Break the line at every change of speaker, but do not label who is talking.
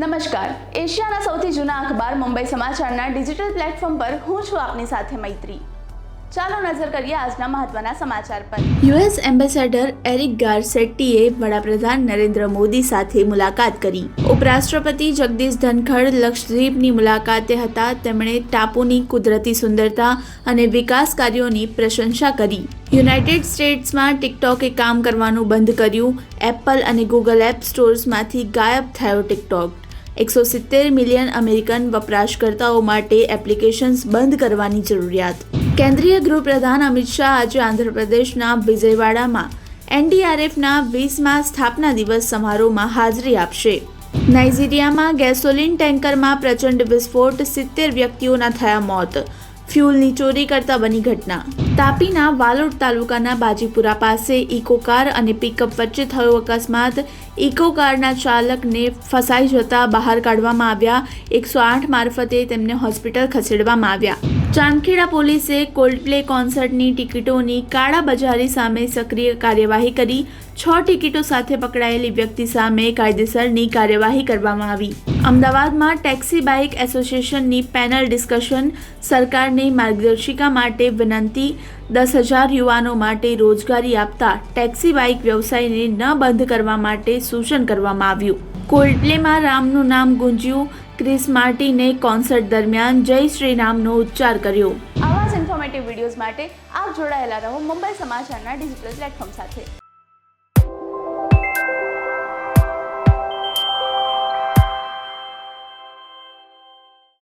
નમસ્કાર. એશિયાના સૌથી જૂના અખબાર મુંબઈ સમાચારના ડિજિટલ પ્લેટફોર્મ પર હું છું આપની સાથે મૈત્રી. ચાલો નજર કરીએ આજના મહત્વના સમાચાર પર. યુએસ એમ્બેસેડર એરિક ગાર્સેટ્ટીએ વડાપ્રધાન નરેન્દ્ર મોદી સાથે મુલાકાત કરી. ઉપરાષ્ટ્રપતિ જગદીશ ધનખડ લક્ષદ્વીપની મુલાકાતે હતા. તેમણે ટાપુની કુદરતી સુંદરતા અને વિકાસ કાર્યોની પ્રશંસા કરી. યુનાઇટેડ સ્ટેટ્સમાં ટિકટોકે કામ કરવાનું બંધ કર્યું. એપલ અને ગૂગલ એપ સ્ટોર્સમાંથી ગાયબ થયો ટિકટોક. એકસો સિત્તેર મિલિયન અમેરિકન વપરાશકર્તાઓ માટે એપ્લિકેશન્સ બંધ કરવાની જરૂરિયાત. કેન્દ્રીય ગૃહપ્રધાન અમિત શાહ આજે આંધ્રપ્રદેશના વિજયવાડામાં એનડીઆરએફના વીસમાં સ્થાપના દિવસ સમારોહમાં હાજરી આપશે. નાઇજીરિયામાં ગેસોલિન ટેન્કરમાં પ્રચંડ વિસ્ફોટ, સિત્તેર વ્યક્તિઓના થયા મોત. ફ્યુલની ચોરી કરતા બની ઘટના. તાપીના વાલોડ તાલુકાના બાજીપુરા પાસે ઇકો કાર અને પિકઅપ વચ્ચે થયો અકસ્માત. ઇકો કારના ચાલકને ફસાઈ જતા બહાર કાઢવામાં આવ્યા. એકસો આઠ મારફતે તેમને હોસ્પિટલ ખસેડવામાં આવ્યા. ચાંદખેડા પોલીસે કોલ્ડપ્લે કોન્સર્ટની ટિકિટોની કાળાબજારી સામે સક્રિય કાર્યવાહી કરી, છ ટિકિટો સાથે પકડાયેલી વ્યક્તિ સામે કાયદેસરની કાર્યવાહી કરવામાં આવી. અમદાવાદમાં ટેક્સી બાઇક એસોસિએશનની પેનલ ડિસ્કશન, સરકારની માર્ગદર્શિકા માટે વિનંતી, દસ હજાર યુવાનો માટે રોજગારી આપતા ટેક્સી બાઇક વ્યવસાયને ન બંધ કરવા માટે સૂચન કરવામાં આવ્યું. કોલ્ડપ્લેમાં રામનું નામ ગુંજ્યું. ક્રિસ માર્ટિને કોન્સર્ટ દરમિયાન જય શ્રી રામનો ઉચ્ચાર કર્યો. આવા જ ઇન્ફોર્મેટિવ વિડીયોઝ માટે આપ જોડાયેલા રહો મુંબઈ સમાચારના ડિજિટલ પ્લેટફોર્મ સાથે.